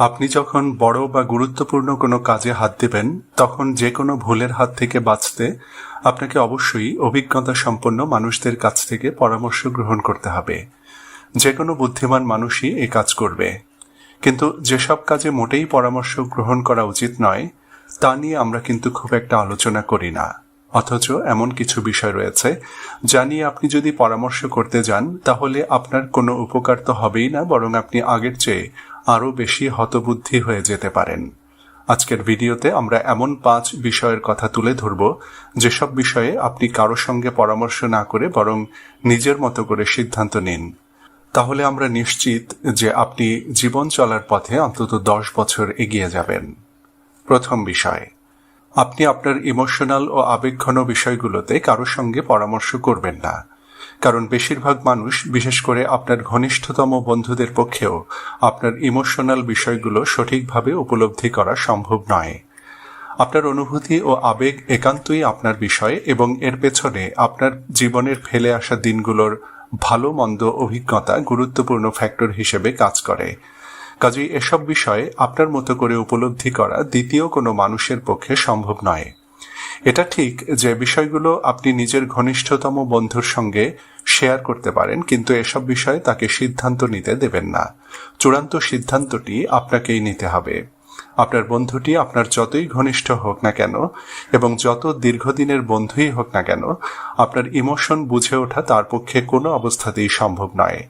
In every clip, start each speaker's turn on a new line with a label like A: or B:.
A: আপনি যখন বড় বা গুরুত্বপূর্ণ কোনো কাজে হাত দেবেন, তখন যে কোনো ভুলের হাত থেকে বাঁচতে আপনাকে অবশ্যই অভিজ্ঞতা সম্পন্ন মানুষদের কাছ থেকে পরামর্শ গ্রহণ করতে হবে। যে কোনো বুদ্ধিমান মানুষই এই কাজ করবে। কিন্তু যেসব কাজে মোটেই পরামর্শ গ্রহণ করা উচিত নয়, তা নিয়ে আমরা কিন্তু খুব একটা আলোচনা করি না। অথচ এমন কিছু বিষয় রয়েছে যা নিয়ে আপনি যদি পরামর্শ করতে যান, তাহলে আপনার কোনো উপকার তো হবেই না, বরং আপনি আগের চেয়ে আরও বেশি হতবুদ্ধি হয়ে যেতে পারেন। আজকের ভিডিওতে আমরা এমন পাঁচ বিষয়ের কথা তুলে ধরব, যেসব বিষয়ে আপনি কারও সঙ্গে পরামর্শ না করে বরং নিজের মতো করে সিদ্ধান্ত নিন। তাহলে আমরা নিশ্চিত যে আপনি জীবন চলার পথে অন্তত দশ বছর এগিয়ে যাবেন। প্রথম বিষয়, আপনি আপনার ইমোশনাল ও আবেগঘন বিষয়গুলোতে কারও সঙ্গে পরামর্শ করবেন না। কারণ বেশিরভাগ মানুষ, বিশেষ করে আপনার ঘনিষ্ঠতম বন্ধুদের পক্ষেও, আপনার ইমোশনাল বিষয়গুলো সঠিকভাবে উপলব্ধি করা সম্ভব নয়। আপনার অনুভূতি ও আবেগ একান্তই আপনার বিষয় এবং এর পেছনে আপনার জীবনের ফেলে আসা দিনগুলোর ভালো, মন্দ অভিজ্ঞতা গুরুত্বপূর্ণ ফ্যাক্টর হিসেবে কাজ করে। কাজেই এসব বিষয়ে আপনার মতো করে উপলব্ধি করা দ্বিতীয় কোনো মানুষের পক্ষে সম্ভব নয়। এটা ঠিক যে বিষয়গুলো আপনি নিজের ঘনিষ্ঠতম বন্ধুর সঙ্গে শেয়ার করতে পারেন, কিন্তু এসব বিষয়ে তাকে সিদ্ধান্ত নিতে দেবেন না। চূড়ান্ত সিদ্ধান্তটি আপনাকেই নিতে হবে। আপনার বন্ধুটি আপনার যতই ঘনিষ্ঠ হোক না কেন এবং যত দীর্ঘদিনের বন্ধুই হোক না কেন, আপনার ইমোশন বুঝে ওঠা তার পক্ষে কোনো অবস্থাতেই সম্ভব নয়।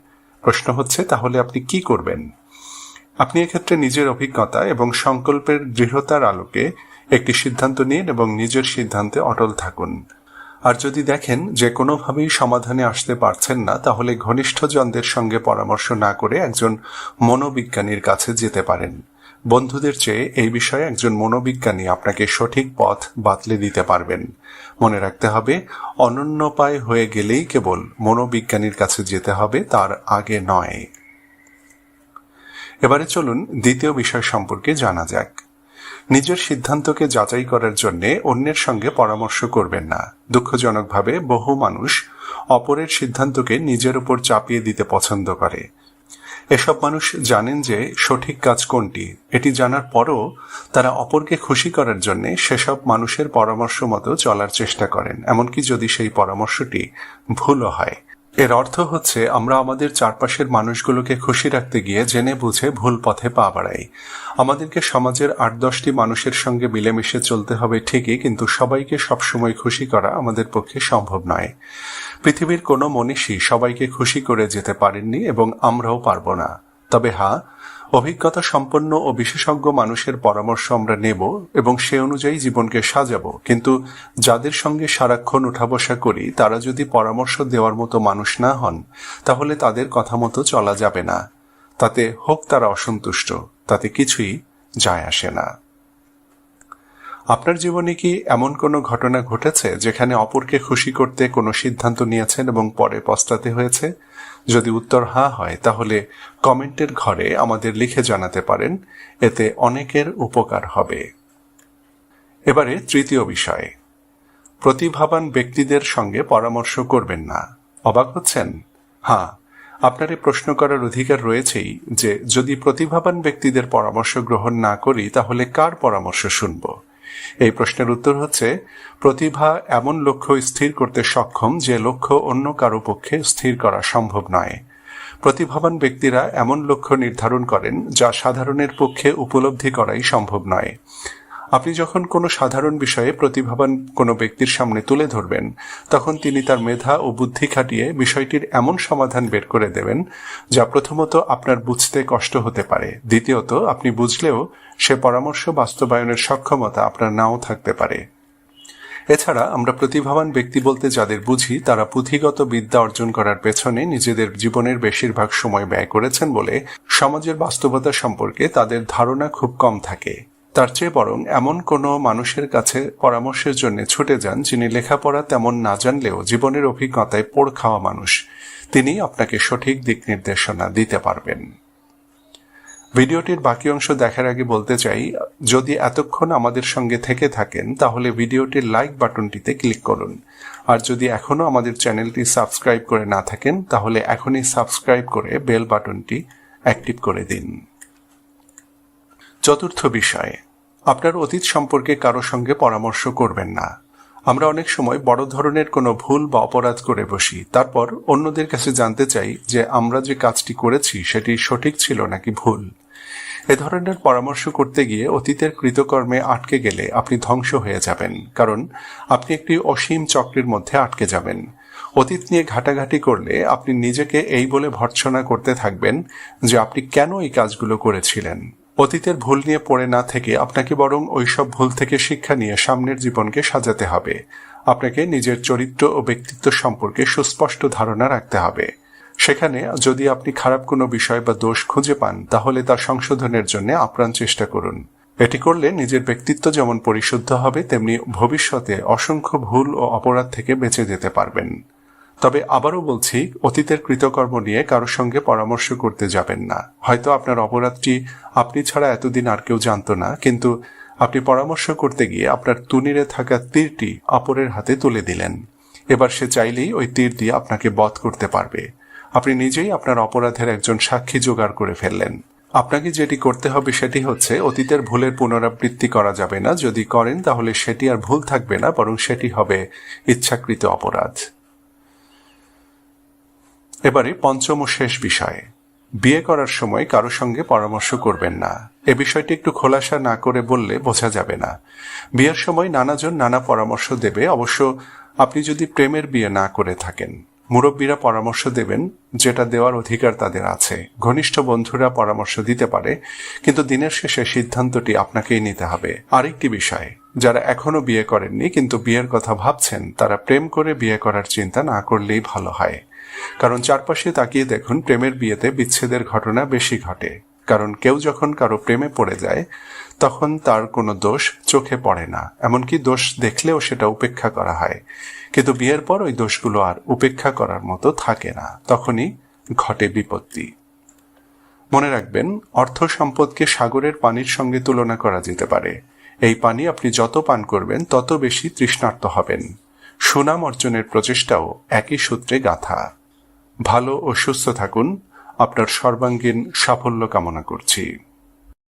A: প্রশ্ন হচ্ছে, তাহলে আপনি কি করবেন? আপনি এক্ষেত্রে নিজের অভিজ্ঞতা এবং সংকল্পের দৃঢ়তার আলোকে একটি সিদ্ধান্ত নিন এবং নিজের সিদ্ধান্তে অটল থাকুন। আর যদি দেখেন যে কোনোভাবেই সমাধানে আসতে পারছেন না, তাহলে ঘনিষ্ঠজনদের সঙ্গে পরামর্শ না করে একজন মনোবিজ্ঞানীর কাছে যেতে পারেন। বন্ধুদের চেয়ে এই বিষয়ে একজন মনোবিজ্ঞানী আপনাকে সঠিক পথ বাতলে দিতে পারবেন। মনে রাখতে হবে অনন্যপায় হয়ে গেলেই কেবল মনোবিজ্ঞানীর কাছে যেতে হবে, তার আগে নয়। এবারে চলুন দ্বিতীয় বিষয় সম্পর্কে জানা যাক। নিজের সিদ্ধান্তকে যাচাই করার জন্য অন্যের সঙ্গে পরামর্শ করবেন না। দুঃখজনকভাবে বহু মানুষ অপরের সিদ্ধান্তকে নিজের উপর চাপিয়ে দিতে পছন্দ করে। এসব মানুষ জানেন যে সঠিক কাজ কোনটি, এটি জানার পরও তারা অপরকে খুশি করার জন্য সেসব মানুষের পরামর্শ মতো চলার চেষ্টা করেন, এমনকি যদি সেই পরামর্শটি ভুলও হয়। এর অর্থ হচ্ছে, আমরা আমাদের চারপাশের মানুষগুলোকে খুশি রাখতে গিয়ে জেনে বুঝে ভুল পথে পা বাড়াই। আমাদেরকে সমাজের আট দশটি মানুষের সঙ্গে মিলেমিশে চলতে হবে ঠিকই, কিন্তু সবাইকে সবসময় খুশি করা আমাদের পক্ষে সম্ভব নয়। পৃথিবীর কোনো মনীষী সবাইকে খুশি করে যেতে পারেননি এবং আমরাও পারব না। তবে হ্যাঁ অভিজ্ঞতা সম্পন্ন ও বিশেষজ্ঞ মানুষের পরামর্শ আমরা নেব এবং সে অনুযায়ী জীবনকে সাজাব। কিন্তু যাদের সঙ্গে সারাক্ষণ উঠা বসা করি, তারা যদি পরামর্শ দেওয়ার মতো মানুষ না হন, তাহলে তাদের কথা মতো চলা যাবে না। তাতে হোক তারা অসন্তুষ্ট, তাতে কিছুই যায় আসে না। আপনার জীবনে কি এমন কোনো ঘটনা ঘটেছে যেখানে অপরকে খুশি করতে কোনো সিদ্ধান্ত নিয়েছেন এবং পরে পস্তাতে হয়েছে? যদি উত্তর হ্যাঁ হয়, তাহলে কমেন্টের ঘরে আমাদের লিখে জানাতে পারেন। এতে অনেকের উপকার হবে। এবারে তৃতীয় বিষয়। প্রতিভাবান ব্যক্তিদের সঙ্গে পরামর্শ করবেন না। অবাক হচ্ছেন? হ্যাঁ আপনার প্রশ্ন করার অধিকার রয়েছেই যে, যদি প্রতিভাবান ব্যক্তিদের পরামর্শ গ্রহণ না করি, তাহলে কার পরামর্শ শুনব? এই প্রশ্নের উত্তর হচ্ছে, প্রতিভা এমন লক্ষ্য স্থির করতে সক্ষম যে লক্ষ্য অন্য কারও পক্ষে স্থির করা সম্ভব নয়। প্রতিভাবান ব্যক্তিরা এমন লক্ষ্য নির্ধারণ করেন যা সাধারণের পক্ষে উপলব্ধি করাই সম্ভব নয়। আপনি যখন কোনো সাধারণ বিষয়ে প্রতিভাবান কোনো ব্যক্তির সামনে তুলে ধরবেন, তখন তিনি তার মেধা ও বুদ্ধি খাটিয়ে বিষয়টির এমন সমাধান বের করে দেবেন, যা প্রথমত আপনার বুঝতে কষ্ট হতে পারে। দ্বিতীয়ত, আপনি বুঝলেও সে পরামর্শ বাস্তবায়নের সক্ষমতা আপনার নাও থাকতে পারে। এছাড়া, আমরা প্রতিভাবান ব্যক্তি বলতে যাদের বুঝি, তারা পুঁথিগত বিদ্যা অর্জন করার পেছনে নিজেদের জীবনের বেশিরভাগ সময় ব্যয় করেছেন বলে সমাজের বাস্তবতা সম্পর্কে তাদের ধারণা খুব কম থাকে। তার চেয়ে বরং এমন কোনো মানুষের কাছে পরামর্শের জন্য ছুটে যান যিনি লেখাপড়া তেমন না জানলেও জীবনের অভিজ্ঞতায় পোড় খাওয়া মানুষ। তিনি আপনাকে সঠিক দিক নির্দেশনা দিতে পারবেন। ভিডিওটির বাকি অংশ দেখার আগে বলতে চাই, যদি এতক্ষণ আমাদের সঙ্গে থেকে থাকেন, তাহলে ভিডিওটির লাইক বাটনটিতে ক্লিক করুন। আর যদি এখনও আমাদের চ্যানেলটি সাবস্ক্রাইব করে না থাকেন, তাহলে এখনই সাবস্ক্রাইব করে বেল বাটনটি অ্যাক্টিভ করে দিন। চতুর্থ বিষয়, আপনার অতীত সম্পর্কে কারও সঙ্গে পরামর্শ করবেন না। আমরা অনেক সময় বড় ধরনের কোনো ভুল বা অপরাধ করে বসি। তারপর অন্যদের কাছে জানতে চাই যে আমরা যে কাজটি করেছি সেটি সঠিক ছিল নাকি ভুল। এ ধরনের পরামর্শ করতে গিয়ে অতীতের কৃতকর্মে আটকে গেলে আপনি ধ্বংস হয়ে যাবেন। কারণ আপনি একটি অসীম চক্রের মধ্যে আটকে যাবেন। অতীত নিয়ে ঘাটাঘাটি করলে আপনি নিজেকে এই বলে ভর্ৎসনা করতে থাকবেন যে আপনি কেন এই কাজগুলো করেছিলেন। অতীতের ভুল নিয়ে পড়ে না থেকে আপনাকে বরং ওইসব ভুল থেকে শিক্ষা নিয়ে সামনের জীবনকে সাজাতে হবে। আপনাকে নিজের চরিত্র ও ব্যক্তিত্ব সম্পর্কে সুস্পষ্ট ধারণা রাখতে হবে। সেখানে যদি আপনি খারাপ কোনো বিষয় বা দোষ খুঁজে পান, তাহলে তা সংশোধনের জন্য আপ্রাণ চেষ্টা করুন। এটি করলে নিজের ব্যক্তিত্ব যেমন পরিশুদ্ধ হবে, তেমনি ভবিষ্যতে অসংখ্য ভুল ও অপরাধ থেকে বেঁচে যেতে পারবেন। তবে আবারও বলছি, অতীতের কৃতকর্ম নিয়ে কারোর সঙ্গে পরামর্শ করতে যাবেন না। হয়তো আপনার অপরাধটি আপনি ছাড়া এতদিন আর কেউ জানতো না, কিন্তু আপনি পরামর্শ করতে গিয়ে আপনার তুনিরে থাকা তীরটি অপরের হাতে তুলে দিলেন। এবার সে চাইলেই ওই তীর দিয়ে আপনাকে বধ করতে পারবে। আপনি নিজেই আপনার অপরাধের একজন সাক্ষী জোগাড় করে ফেললেন। আপনাকে যেটি করতে হবে সেটি হচ্ছে, অতীতের ভুলের পুনরাবৃত্তি করা যাবে না। যদি করেন, তাহলে সেটি আর ভুল থাকবে না, বরং সেটি হবে ইচ্ছাকৃত অপরাধ। এবারে পঞ্চম ও শেষ বিষয়। বিয়ে করার সময় কারও সঙ্গে পরামর্শ করবেন না। এ বিষয়টি একটু খোলাসা না করে বললে বোঝা যাবে না। বিয়ের সময় নানাজন নানা পরামর্শ দেবে, অবশ্য আপনি যদি প্রেমের বিয়ে না করে থাকেন। মুরব্বীরা পরামর্শ দেবেন, যেটা দেওয়ার অধিকার তাদের আছে। ঘনিষ্ঠ বন্ধুরা পরামর্শ দিতে পারে, কিন্তু দিনের শেষে সিদ্ধান্তটি আপনাকেই নিতে হবে। আরেকটি বিষয়, যারা এখনও বিয়ে করেননি কিন্তু বিয়ের কথা ভাবছেন, তারা প্রেম করে বিয়ে করার চিন্তা না করলেই ভালো হয়। কারণ চারপাশে তাকিয়ে দেখুন প্রেমের বিয়েতে বিচ্ছেদের ঘটনা বেশি ঘটে। কারণ কেউ যখন কারও প্রেমে পড়ে যায়, তখন তার কোনো দোষ চোখে পড়ে না। এমনকি দোষ দেখলেও সেটা উপেক্ষা করা হয়। কিন্তু বিয়ের পর ওই দোষগুলো আর উপেক্ষা করার মতো থাকে না। তখনই ঘটে বিপত্তি। মনে রাখবেন, অর্থ সম্পদকে সাগরের পানির সঙ্গে তুলনা করা যেতে পারে। এই পানি আপনি যত পান করবেন, তত বেশি তৃষ্ণার্ত হবেন। সুনাম অর্জনের প্রচেষ্টাও একই সূত্রে গাথা। ভালো ও সুস্থ থাকুন। আপনার সর্বাঙ্গীন সাফল্য কামনা করছি।